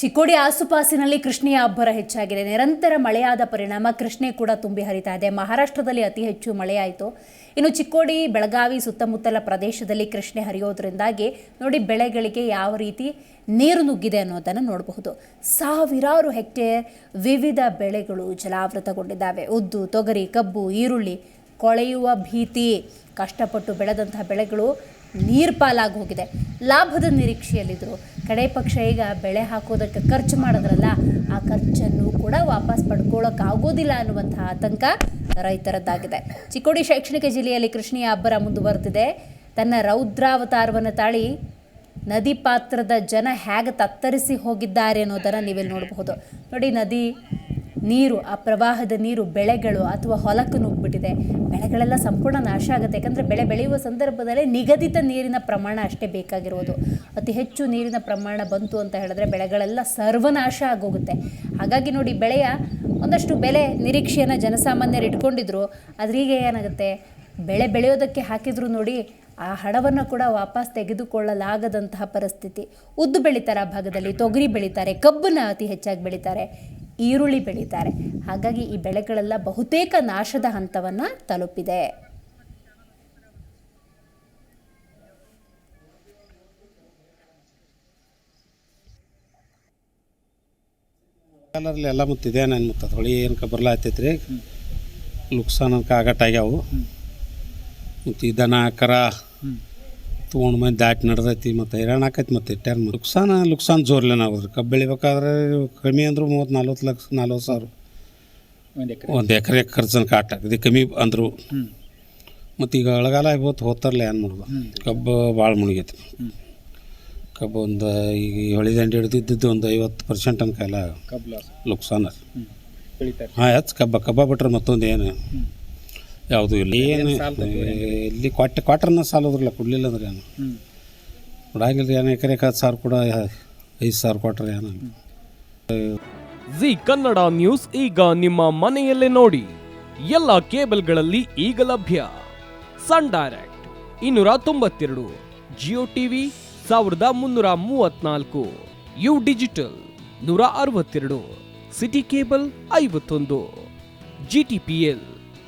ಚಿಕ್ಕೋಡಿ ಆಸುಪಾಸಿನಲ್ಲಿ ಕೃಷ್ಣೆಯ ಅಬ್ಬರ ಹೆಚ್ಚಾಗಿದೆ. ನಿರಂತರ ಮಳೆಯಾದ ಪರಿಣಾಮ ಕೃಷ್ಣೆ ಕೂಡ ತುಂಬಿ ಹರಿತಾ ಇದೆ. ಮಹಾರಾಷ್ಟ್ರದಲ್ಲಿ ಅತಿ ಹೆಚ್ಚು ಮಳೆಯಾಯಿತು. ಇನ್ನು ಚಿಕ್ಕೋಡಿ, ಬೆಳಗಾವಿ ಸುತ್ತಮುತ್ತಲ ಪ್ರದೇಶದಲ್ಲಿ ಕೃಷ್ಣೆ ಹರಿಯೋದ್ರಿಂದಾಗಿ ನೋಡಿ ಬೆಳೆಗಳಿಗೆ ಯಾವ ರೀತಿ ನೀರು ನುಗ್ಗಿದೆ ಅನ್ನೋದನ್ನು ನೋಡಬಹುದು. ಸಾವಿರಾರು ಹೆಕ್ಟೇರ್ ವಿವಿಧ ಬೆಳೆಗಳು ಜಲಾವೃತಗೊಂಡಿದ್ದಾವೆ. ಉದ್ದು, ತೊಗರಿ, ಕಬ್ಬು, ಈರುಳ್ಳಿ ಕೊಳೆಯುವ ಭೀತಿ, ಕಷ್ಟಪಟ್ಟು ಬೆಳೆದಂತಹ ಬೆಳೆಗಳು ನೀರು ಪಾಲಾಗಿ ಹೋಗಿದೆ. ಲಾಭದ ನಿರೀಕ್ಷೆಯಲ್ಲಿದ್ದರು ಕಡೆ ಪಕ್ಷ ಈಗ ಬೆಳೆ ಹಾಕೋದಕ್ಕೆ ಖರ್ಚು ಮಾಡಿದ್ರಲ್ಲ, ಆ ಖರ್ಚನ್ನು ಕೂಡ ವಾಪಸ್ ಪಡ್ಕೊಳ್ಳೋಕ್ಕಾಗೋದಿಲ್ಲ ಅನ್ನುವಂತಹ ಆತಂಕ ರೈತರದ್ದಾಗಿದೆ. ಚಿಕ್ಕೋಡಿ ಶೈಕ್ಷಣಿಕ ಜಿಲ್ಲೆಯಲ್ಲಿ ಕೃಷ್ಣಿಯ ಅಬ್ಬರ ಮುಂದುವರೆದಿದೆ. ತನ್ನ ರೌದ್ರಾವತಾರವನ್ನು ತಾಳಿ ನದಿ ಪಾತ್ರದ ಜನ ಹೇಗೆ ತತ್ತರಿಸಿ ಹೋಗಿದ್ದಾರೆ ಅನ್ನೋದನ್ನು ನೀವಿಲ್ಲಿ ನೋಡಬಹುದು. ನೋಡಿ, ನದಿ ನೀರು, ಆ ಪ್ರವಾಹದ ನೀರು, ಬೆಳೆಗಳು ಅಥವಾ ಹೊಲಕ್ಕೆ ನುಗ್ಗಿಬಿಟ್ಟಿದೆ. ಬೆಳೆಗಳೆಲ್ಲ ಸಂಪೂರ್ಣ ನಾಶ ಆಗುತ್ತೆ. ಯಾಕಂದರೆ ಬೆಳೆ ಬೆಳೆಯುವ ಸಂದರ್ಭದಲ್ಲಿ ನಿಗದಿತ ನೀರಿನ ಪ್ರಮಾಣ ಅಷ್ಟೇ ಬೇಕಾಗಿರೋದು. ಅತಿ ಹೆಚ್ಚು ನೀರಿನ ಪ್ರಮಾಣ ಬಂತು ಅಂತ ಹೇಳಿದ್ರೆ ಬೆಳೆಗಳೆಲ್ಲ ಸರ್ವನಾಶ ಆಗೋಗುತ್ತೆ. ಹಾಗಾಗಿ ನೋಡಿ, ಬೆಳೆಯ ಒಂದಷ್ಟು ಬೆಲೆ ನಿರೀಕ್ಷೆಯನ್ನು ಜನಸಾಮಾನ್ಯರು ಇಟ್ಕೊಂಡಿದ್ರು. ಆದ್ರೆ ಈಗ ಏನಾಗುತ್ತೆ? ಬೆಳೆ ಬೆಳೆಯೋದಕ್ಕೆ ಹಾಕಿದ್ರು ನೋಡಿ, ಆ ಹಣವನ್ನು ಕೂಡ ವಾಪಸ್ ತೆಗೆದುಕೊಳ್ಳಲಾಗದಂತಹ ಪರಿಸ್ಥಿತಿ. ಉದ್ದು ಬೆಳೀತಾರೆ ಆ ಭಾಗದಲ್ಲಿ, ತೊಗರಿ ಬೆಳೀತಾರೆ, ಕಬ್ಬನ್ನು ಅತಿ ಹೆಚ್ಚಾಗಿ ಬೆಳೀತಾರೆ. ಈರುಳ್ಳಿ ಬೆಳೀತಾರೆ. ಹಾಗಾಗಿ ಈ ಬೆಳೆಗಳೆಲ್ಲ ಬಹುತೇಕ ನಾಶದ ಹಂತವನ್ನು ತಲುಪಿದೆ. ಕಲರ್ಲಿ ಎಲ್ಲ ಮತ್ತು ಇದೆ ನಾನು ಮತ್ತು ಹೊಳಿ ಏನಕ್ಕೆ ಬರ್ಲಾತೈತಿ ರೀ ಲುಕ್ಸಾನ್ ಆಗಟ್ಟಾಗ್ಯಾವು. ಮತ್ತು ಈ ದನ ಕರ ತೊಗೊಂಡು ಮಂದಿ ದಾಟಿ ನಡ್ದೈತಿ ಮತ್ತು ಹೈರಾಣ ಆಕೈತಿ ಮತ್ತು ಇಟ್ಟಾರ ನುಕ್ಸಾನ ನುಕ್ಸಾನ್ ಜೋರ್ಲೇನ ಆಗೋದ್ರಿ ಕಬ್ಬು ಬೆಳಿಬೇಕಾದ್ರೆ ಕಮ್ಮಿ ಅಂದ್ರೆ ಮೂವತ್ತು ನಲ್ವತ್ತು ಲಕ್ಷ ನಲ್ವತ್ತು ಸಾವಿರ. ಒಂದು ಎಕರೆ. ಖರ್ಚನ ಕಾಟ ಇದು ಕಮ್ಮಿ ಅಂದರು. ಮತ್ತು ಈಗ ಅಳಗಾಲ ಇವತ್ತು ಹೋಗ್ತಾರಲ್ಲ ಏನು ಮಾಡೋದು? ಕಬ್ಬು ಭಾಳ ಮುಳುಗೈತಿ ಕಬ್ಬು ಒಂದು ಈಗ ಹೊಳಿ ದಂಡೆ ಹಿಡಿದಿದ್ದು ಒಂದು ಐವತ್ತು ಪರ್ಸೆಂಟ್ ಅನ್ಕ ಎಲ್ಲ ನುಕ್ಸಾನ ಹಾಂ ಹೆಚ್ಚು ಕಬ್ಬ ಕಬ್ಬ ಬಿಟ್ರೆ ಮತ್ತೊಂದು ಏನು? ಯಾವುದು ಇಲ್ಲ. ಏನು ಇಲ್ಲಿ ಕ್ವಾಟ್ ಕ್ವಾಟ್ರನ್ನ ಸಾಲೋದ್ರಲ್ಲ ಕೊಡಲಿಲ್ಲ ಅಂದ್ರೆ ಏನು ಕೊಡಾಗಿಲ್ಲ ಏನು ಎಕರೆ ಹತ್ತು ಸಾವಿರ ಕೂಡ ಐದು ಸಾವಿರ ಕೊಟ್ರೆ ಏನು? ಜಿ ಕನ್ನಡ ನ್ಯೂಸ್ ಈಗ ನಿಮ್ಮ ಮನೆಯಲ್ಲೇ ನೋಡಿ. ಎಲ್ಲ ಕೇಬಲ್ಗಳಲ್ಲಿ ಈಗ ಲಭ್ಯ. ಸನ್ ಡೈರೆಕ್ಟ್ ಇನ್ನೂರ ತೊಂಬತ್ತೆರಡು. ಜಿಯೋ ಟಿವಿ ಸಾವಿರದ ಮುನ್ನೂರ ಮೂವತ್ನಾಲ್ಕು. ಯು ಡಿಜಿಟಲ್ ನೂರ ಅರವತ್ತೆರಡು. ಸಿಟಿ ಕೇಬಲ್ ಐವತ್ತೊಂದು. G T P L.